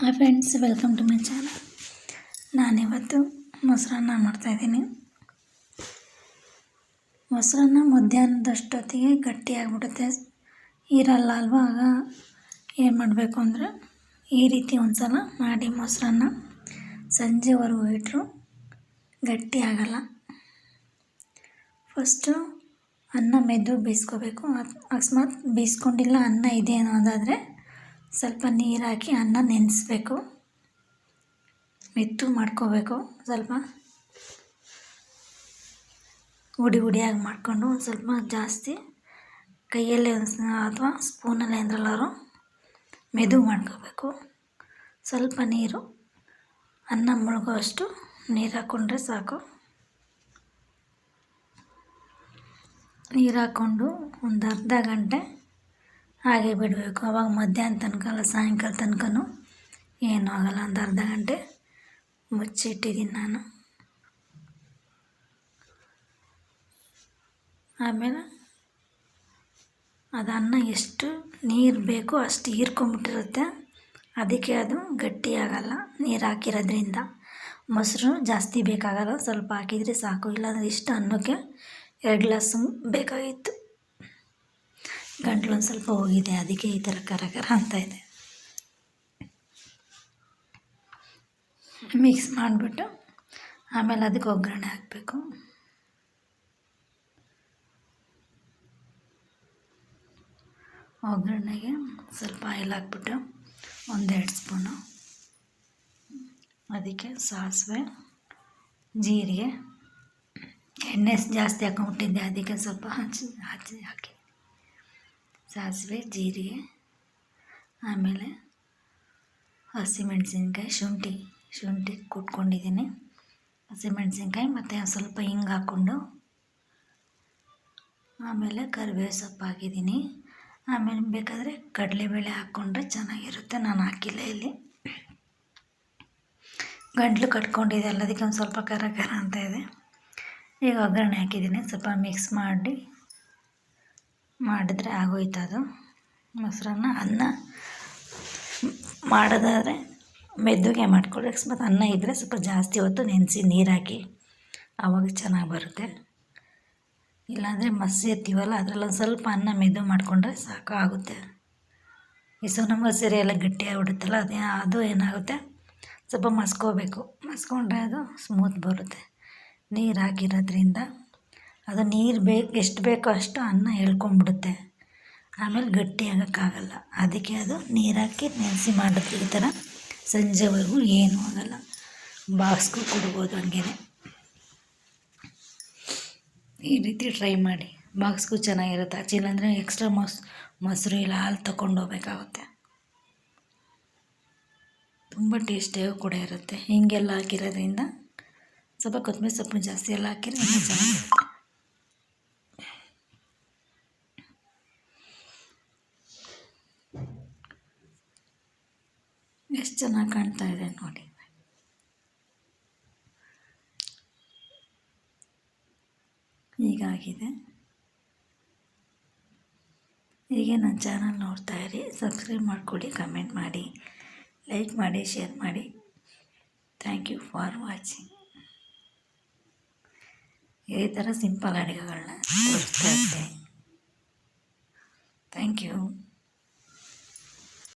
Hi friends, welcome to my channel. ನಾನಿವತ್ತು ಮೊಸರನ್ನ ಮಾಡ್ತಾಯಿದ್ದೀನಿ ಮೊಸರನ್ನ ಮಧ್ಯಾಹ್ನದಷ್ಟೊತ್ತಿಗೆ ಗಟ್ಟಿಯಾಗ್ಬಿಡುತ್ತೆ ಇರಲ್ಲ ಅಲ್ವಾ, ಆಗ ಏನು ಮಾಡಬೇಕು ಅಂದರೆ ಈ ರೀತಿ ಒಂದು ಸಲ ಮಾಡಿ ಮೊಸರನ್ನ ಸಂಜೆವರೆಗೂ ಇಟ್ಟರು ಗಟ್ಟಿ ಆಗಲ್ಲ. ಫಸ್ಟು ಅನ್ನ ಮೆದು ಬೇಯಿಸ್ಕೋಬೇಕು. ಅಕಸ್ಮಾತ್ ಬೇಯಿಸ್ಕೊಂಡಿಲ್ಲ ಅನ್ನ ಇದೆ ಅನ್ನೋದಾದರೆ ಸ್ವಲ್ಪ ನೀರು ಹಾಕಿ ಅನ್ನ ನೆನೆಸ್ಬೇಕು. ಮೆತ್ತು ಮಾಡ್ಕೋಬೇಕು ಸ್ವಲ್ಪ. ಹುಡಿ ಹುಡಿಯಾಗಿ ಮಾಡಿಕೊಂಡು ಒಂದು ಸ್ವಲ್ಪ ಜಾಸ್ತಿ ಕೈಯಲ್ಲೇ ಅಥವಾ ಸ್ಪೂನಲ್ಲಿ ಅಂದ್ರಲ್ಲವರು ಮೆದು ಮಾಡ್ಕೋಬೇಕು. ಸ್ವಲ್ಪ ನೀರು, ಅನ್ನ ಮುಳುಗೋ ಅಷ್ಟು ನೀರು ಹಾಕ್ಕೊಂಡ್ರೆ ಸಾಕು. ನೀರು ಹಾಕ್ಕೊಂಡು ಒಂದು ಅರ್ಧ ಗಂಟೆ ಹಾಗೆ ಬಿಡಬೇಕು. ಅವಾಗ ಮಧ್ಯಾಹ್ನ ತನಕ ಅಲ್ಲ, ಸಾಯಂಕಾಲ ತನಕನೂ ಏನೂ ಆಗೋಲ್ಲ. ಒಂದು ಅರ್ಧ ಗಂಟೆ ಮುಚ್ಚಿಟ್ಟಿದ್ದೀನಿ ನಾನು. ಆಮೇಲೆ ಅದು ಅನ್ನ ಎಷ್ಟು ನೀರು ಬೇಕೋ ಅಷ್ಟು ಹೀರ್ಕೊಂಬಿಟ್ಟಿರುತ್ತೆ. ಅದಕ್ಕೆ ಅದು ಗಟ್ಟಿಯಾಗಲ್ಲ ನೀರು ಹಾಕಿರೋದ್ರಿಂದ ಮೊಸರು ಜಾಸ್ತಿ ಬೇಕಾಗಲ್ಲ. ಸ್ವಲ್ಪ ಹಾಕಿದರೆ ಸಾಕು. ಇಲ್ಲಾಂದರೆ ಇಷ್ಟು ಅನ್ನಕ್ಕೆ ಎರಡು ಗ್ಲಾಸು ಬೇಕಾಗಿತ್ತು. ಗಂಟ್ಲು ಒಂದು ಸ್ವಲ್ಪ ಹೋಗಿದೆ, ಅದಕ್ಕೆ ಈ ಥರ ಕರಕರ ಕರ ಅಂತ ಇದೆ. ಮಿಕ್ಸ್ ಮಾಡಿಬಿಟ್ಟು ಆಮೇಲೆ ಅದಕ್ಕೆ ಒಗ್ಗರಣೆ ಹಾಕಬೇಕು. ಒಗ್ಗರಣೆಗೆ ಸ್ವಲ್ಪ ಆಯಿಲ್ ಹಾಕ್ಬಿಟ್ಟು ಒಂದೆರಡು ಸ್ಪೂನು. ಅದಕ್ಕೆ ಸಾಸಿವೆ, ಜೀರಿಗೆ. ಎಣ್ಣೆ ಜಾಸ್ತಿ ಹಾಕೊಂಬಿಟ್ಟಿದ್ದೆ ಅದಕ್ಕೆ ಸ್ವಲ್ಪ ಹಚ್ಚಿ ಹಚ್ಚಿ ಹಾಕಿ. ಸಾಸಿವೆ, ಜೀರಿಗೆ, ಆಮೇಲೆ ಹಸಿಮೆಣಸಿನ್ಕಾಯಿ ಶುಂಠಿ ಶುಂಠಿ ಕುಟ್ಕೊಂಡಿದ್ದೀನಿ. ಹಸಿಮೆಣಸಿನ್ಕಾಯಿ ಮತ್ತು ಸ್ವಲ್ಪ ಹಿಂಗೆ ಹಾಕ್ಕೊಂಡು ಆಮೇಲೆ ಕರಿಬೇವು ಸೊಪ್ಪು ಹಾಕಿದ್ದೀನಿ. ಆಮೇಲೆ ಬೇಕಾದರೆ ಕಡಲೆಬೇಳೆ ಹಾಕ್ಕೊಂಡ್ರೆ ಚೆನ್ನಾಗಿರುತ್ತೆ. ನಾನು ಹಾಕಿಲ್ಲ ಇಲ್ಲಿ. ಗಂಟ್ಲು ಕಟ್ಕೊಂಡಿದೆ ಅದಕ್ಕೆ ಒಂದು ಸ್ವಲ್ಪ ಖರ ಖರ ಅಂತ ಇದೆ. ಈಗ ಒಗ್ಗರಣೆ ಹಾಕಿದ್ದೀನಿ. ಸ್ವಲ್ಪ ಮಿಕ್ಸ್ ಮಾಡಿ ಮಾಡಿದ್ರೆ ಆಗೋಯ್ತು ಅದು. ಮೊಸರನ್ನ ಅನ್ನ ಮಾಡೋದಾದರೆ ಮೆದ್ದುಗೆ ಮಾಡ್ಕೊಳ್ಳಿ ಅಕಸ್ಮಾತ್ ಅನ್ನ ಇದ್ದರೆ ಸ್ವಲ್ಪ ಜಾಸ್ತಿ ಹೊತ್ತು ನೆನೆಸಿ ನೀರು ಹಾಕಿ ಆವಾಗ ಚೆನ್ನಾಗಿ ಬರುತ್ತೆ. ಇಲ್ಲಾಂದರೆ ಮಸಿ ಎತ್ತೀವಲ್ಲ, ಅದರಲ್ಲೊಂದು ಸ್ವಲ್ಪ ಅನ್ನ ಮೆದು ಮಾಡಿಕೊಂಡ್ರೆ ಸಾಕು ಆಗುತ್ತೆ. ಈ ಸೋನ ಮೊಸರು ಎಲ್ಲ ಗಟ್ಟಿಯಾಗಿಬಿಡುತ್ತಲ್ಲ, ಅದೇ ಅದು ಏನಾಗುತ್ತೆ? ಸ್ವಲ್ಪ ಮಸ್ಕೋಬೇಕು. ಮಸ್ಕೊಂಡ್ರೆ ಅದು ಸ್ಮೂತ್ ಬರುತ್ತೆ. ನೀರು ಹಾಕಿರೋದ್ರಿಂದ ಅದು ನೀರು ಬೇಕು, ಎಷ್ಟು ಬೇಕೋ ಅಷ್ಟು ಅನ್ನ ಎಳ್ಕೊಂಡ್ಬಿಡುತ್ತೆ ಆಮೇಲೆ ಗಟ್ಟಿ ಆಗೋಕ್ಕಾಗಲ್ಲ. ಅದಕ್ಕೆ ಅದು ನೀರಾಕಿ ನೆನೆಸಿ ಮಾಡಿದ್ರೆ ಈ ಥರ ಸಂಜೆವರೆಗೂ ಏನೂ ಆಗಲ್ಲ. ಬಾಕ್ಸ್ಗೂ ಕೊಡ್ಬೋದು ಹಂಗೆ ಈ ರೀತಿ ಟ್ರೈ ಮಾಡಿ. ಬಾಕ್ಸ್ಗೂ ಚೆನ್ನಾಗಿರುತ್ತೆ. ಆಚಿಲ್ಲ ಅಂದರೆ ಎಕ್ಸ್ಟ್ರಾ ಮೊಸ್, ಮೊಸರು ಇಲ್ಲ, ಹಾಲು ತೊಗೊಂಡು ಹೋಗ್ಬೇಕಾಗುತ್ತೆ. ತುಂಬ ಟೇಸ್ಟಿಯಾಗಿ ಕೂಡ ಇರುತ್ತೆ. ಹೀಗೆಲ್ಲ ಹಾಕಿರೋದ್ರಿಂದ ಸ್ವಲ್ಪ ಕೊತ್ತಂಬರಿ ಸೊಪ್ಪು ಜಾಸ್ತಿ ಎಲ್ಲ ಹಾಕಿದ್ರೆ ಇನ್ನೂ ಚೆನ್ನಾಗಿರುತ್ತೆ. ಎಷ್ಟು ಚೆನ್ನಾಗಿ ಕಾಣ್ತಾ ಇದೆ ನೋಡಿ. ಹೀಗಾಗಿದೆ. ಹೀಗೆ ನನ್ನ ಚಾನಲ್ ನೋಡ್ತಾ ಇರಿ, ಸಬ್ಸ್ಕ್ರೈಬ್ ಮಾಡಿಕೊಡಿ, ಕಮೆಂಟ್ ಮಾಡಿ, ಲೈಕ್ ಮಾಡಿ, ಶೇರ್ ಮಾಡಿ. Thank you for watching. ಈ ಥರ ಸಿಂಪಲ್ ಅಡುಗೆಗಳನ್ನ ತೋರಿಸ್ತಾ ಯು